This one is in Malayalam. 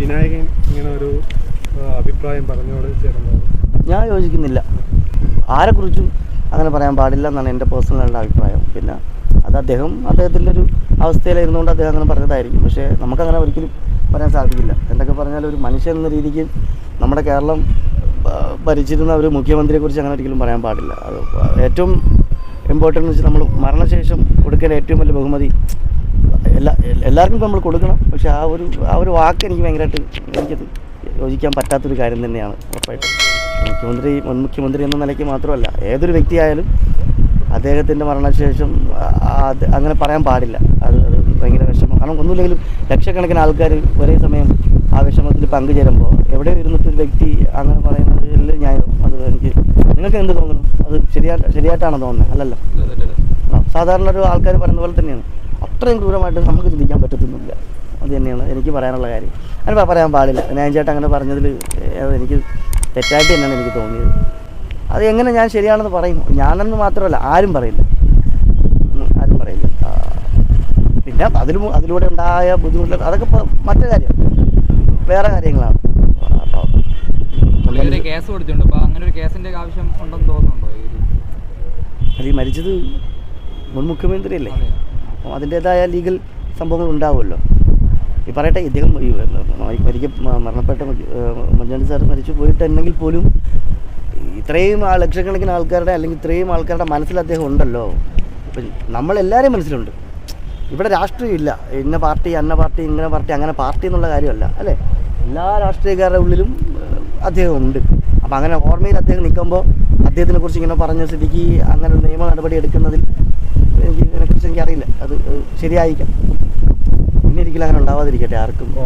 വിനായകൻ ഇങ്ങനെ ഒരു അഭിപ്രായം പറഞ്ഞോട് ചേർന്നത്? ഞാൻ യോജിക്കുന്നില്ല. ആരെക്കുറിച്ചും അങ്ങനെ പറയാൻ പാടില്ല എന്നാണ് എന്റെ പേഴ്സണലായിട്ടുള്ള അഭിപ്രായം. പിന്നെ അത് അദ്ദേഹം അദ്ദേഹത്തിന്റെ ഒരു അവസ്ഥയിലായിരുന്നുകൊണ്ട് അദ്ദേഹം അങ്ങനെ പറഞ്ഞതായിരിക്കും. പക്ഷേ നമുക്കങ്ങനെ ഒരിക്കലും പറയാൻ സാധിക്കില്ല. എന്തൊക്കെ പറഞ്ഞാൽ ഒരു മനുഷ്യൻ എന്ന രീതിക്ക് നമ്മുടെ കേരളം ഭരിച്ചിരുന്ന ഒരു മുഖ്യമന്ത്രിയെക്കുറിച്ച് അങ്ങനെ ഒരിക്കലും പറയാൻ പാടില്ല. അത് ഏറ്റവും ഇമ്പോർട്ടന്റ് വെച്ചാൽ നമ്മൾ മരണശേഷം കൊടുക്കേണ്ട ഏറ്റവും വലിയ ബഹുമതി എല്ലാവർക്കും ഇപ്പം നമ്മൾ കൊടുക്കണം. പക്ഷേ ആ ഒരു ആ ഒരു വാക്ക് എനിക്ക് ഭയങ്കരമായിട്ട് എനിക്കത് യോജിക്കാൻ പറ്റാത്തൊരു കാര്യം തന്നെയാണ് ഉറപ്പായിട്ടും. മുഖ്യമന്ത്രി മുൻ മുഖ്യമന്ത്രി എന്ന നിലയ്ക്ക് മാത്രമല്ല ഏതൊരു വ്യക്തിയായാലും അദ്ദേഹത്തിന്റെ മരണശേഷം അത് അങ്ങനെ പറയാൻ പാടില്ല. അത് അത് ഭയങ്കര വിഷമം. കാരണം ഒന്നുമില്ലെങ്കിലും ലക്ഷക്കണക്കിന് ആൾക്കാർ ഒരേ സമയം ആ വിഷമത്തിൽ പങ്കുചേരുമ്പോൾ എവിടെ ഇരുന്നിട്ട് ഒരു വ്യക്തി അങ്ങനെ പറയുന്നതിൽ ഞാൻ അത് എനിക്ക് നിങ്ങൾക്ക് എന്ത് തോന്നുന്നു? അത് ശരിയാ ശരിയായിട്ടാണോ തോന്നുന്നത്? അല്ലല്ലോ. സാധാരണ ഒരു ആൾക്കാർ പറയുന്ന പോലെ തന്നെയാണ്. അത്രയും ക്രൂരമായിട്ട് നമുക്ക് ചിന്തിക്കാൻ പറ്റത്തൊന്നുമില്ല. അത് തന്നെയാണ് എനിക്ക് പറയാനുള്ള കാര്യം. അങ്ങനെ പറയാൻ പാടില്ല. ഞാൻ ചേട്ടൻ അങ്ങനെ പറഞ്ഞതിൽ എനിക്ക് തെറ്റായിട്ട് തന്നെയാണ് എനിക്ക് തോന്നിയത്. അത് എങ്ങനെ ഞാൻ ശരിയാണെന്ന് പറയും ഞാനെന്ന് മാത്രമല്ല ആരും പറയില്ല. ആരും പറയില്ല. പിന്നെ അതിൽ അതിലൂടെ ഉണ്ടായ ബുദ്ധിമുട്ടുകൾ അതൊക്കെ ഇപ്പോൾ മറ്റു കാര്യം വേറെ കാര്യങ്ങളാണ്. അപ്പോൾ കേസ് കൊടുത്തിട്ടുണ്ട്. അങ്ങനെ ഒരു ആവശ്യം ഉണ്ടെന്ന് തോന്നുന്നുണ്ടോ? അത് ഈ മരിച്ചത് മുൻ മുഖ്യമന്ത്രിയല്ലേ? അതെ. അപ്പോൾ അതിന്റേതായ ലീഗൽ സംഭവങ്ങൾ ഉണ്ടാവുമല്ലോ. ഈ പറയട്ടെ ഇദ്ദേഹം മരിക്ക മരണപ്പെട്ട മുഖ്യ- സാർ മരിച്ചു പോയിട്ടുണ്ടെങ്കിൽ പോലും ഇത്രയും ആ ലക്ഷക്കണക്കിന് ആൾക്കാരുടെ അല്ലെങ്കിൽ ഇത്രയും ആൾക്കാരുടെ മനസ്സിൽ അദ്ദേഹം ഉണ്ടല്ലോ. ഇപ്പം നമ്മളെല്ലാവരെയും മനസ്സിലുണ്ട്. ഇവിടെ രാഷ്ട്രീയം ഇല്ല ഇന്ന പാർട്ടി അന്ന പാർട്ടി ഇങ്ങനെ പാർട്ടി അങ്ങനെ പാർട്ടി എന്നുള്ള കാര്യമല്ല അല്ലേ? എല്ലാ രാഷ്ട്രീയക്കാരുടെ ഉള്ളിലും അദ്ദേഹം ഉണ്ട്. അപ്പം അങ്ങനെ ഓർമ്മയിൽ അദ്ദേഹം നിൽക്കുമ്പോൾ അദ്ദേഹത്തിനെ കുറിച്ച് ഇങ്ങനെ പറഞ്ഞ സ്ഥിതിക്ക് അങ്ങനെ നിയമ നടപടി എടുക്കുന്നതിൽ ഇതിനെക്കുറിച്ച് എനിക്കറിയില്ല. അത് ശരിയായിരിക്കാം. ഇനി ഒരിക്കലും അങ്ങനെ ഉണ്ടാവാതിരിക്കട്ടെ ആർക്കും.